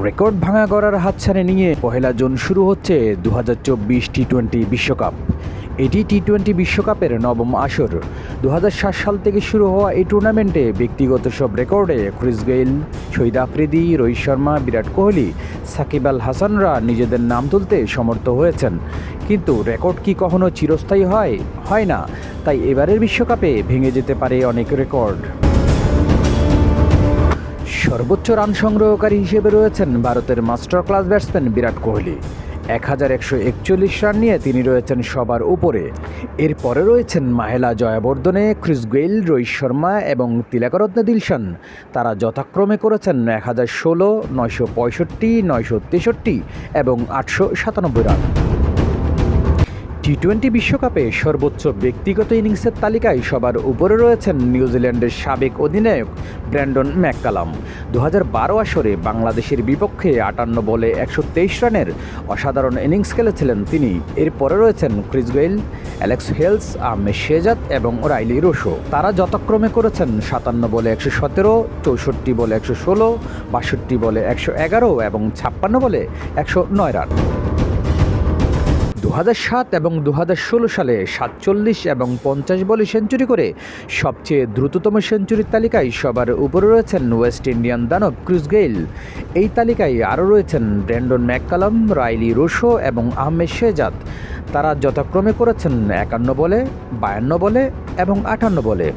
Record ভাঙা গড়ার হাতছানি নিয়ে পহেলা জুন শুরু হচ্ছে দু হাজার চব্বিশ টি টোয়েন্টি বিশ্বকাপ। এটি টি টোয়েন্টি বিশ্বকাপের নবম আসর। দু হাজার সাত সাল থেকে শুরু হওয়া এই টুর্নামেন্টে ব্যক্তিগত সব রেকর্ডে ক্রিস গেইল শহীদ আফ্রিদি, রোহিত শর্মা, বিরাট কোহলি, সাকিব আল হাসানরা নিজেদের নাম তুলতে সমর্থ হয়েছেন। কিন্তু রেকর্ড কি কখনো চিরস্থায়ী হয়? হয় না। তাই এবারের বিশ্বকাপে ভেঙে যেতে পারে অনেক রেকর্ড। সর্বোচ্চ রান সংগ্রহকারী হিসেবে রয়েছেন ভারতের master class batsman Virat Kohli. এক হাজার একশো একচল্লিশ রান নিয়ে তিনি রয়েছেন সবার উপরে। এরপরে রয়েছেন মাহেলা জয়াবর্ধনে, ক্রিস গেইল, রোহিত শর্মা এবং তিলাকরত্ন দিলশান। তারা যথাক্রমে করেছেন এক হাজার ষোলো, নয়শো পঁয়ষট্টি, নয়শো তেষট্টি এবং আটশো সাতানব্বই রান। টি টোয়েন্টি বিশ্বকাপে সর্বোচ্চ ব্যক্তিগত ইনিংসের তালিকায় সবার উপরে রয়েছেন নিউজিল্যান্ডের সাবেক অধিনায়ক ব্র্যান্ডন ম্যাককালাম। দু বারো আসরে বাংলাদেশের বিপক্ষে আটান্ন বলে একশো তেইশ রানের অসাধারণ ইনিংস খেলেছিলেন তিনি। এরপরে রয়েছেন Chris Gayle, Alex Hales, Ahmed Shehzad এবং রাইলি রোশো। তারা যথাক্রমে করেছেন সাতান্ন বলে একশো সতেরো, চৌষট্টি বলে একশো ষোলো, বাষট্টি বলে একশো এগারো এবং ছাপ্পান্ন বলে একশো নয় রান। সাত এবং দু হাজার ষোলো সালে সাতচল্লিশ এবং পঞ্চাশ বলে সেঞ্চুরি করে সবচেয়ে দ্রুততম সেঞ্চুরির তালিকায় সবার উপরে রয়েছেন ওয়েস্ট ইন্ডিয়ান দানব ক্রিস গেইল। এই তালিকায় আরও রয়েছেন ব্র্যান্ডন ম্যাককালাম, রাইলি রোশো এবং আহমেদ শেজাদ তারা যথাক্রমে করেছেন একান্ন বলে, বায়ান্ন বলে এবং আটান্ন বলে।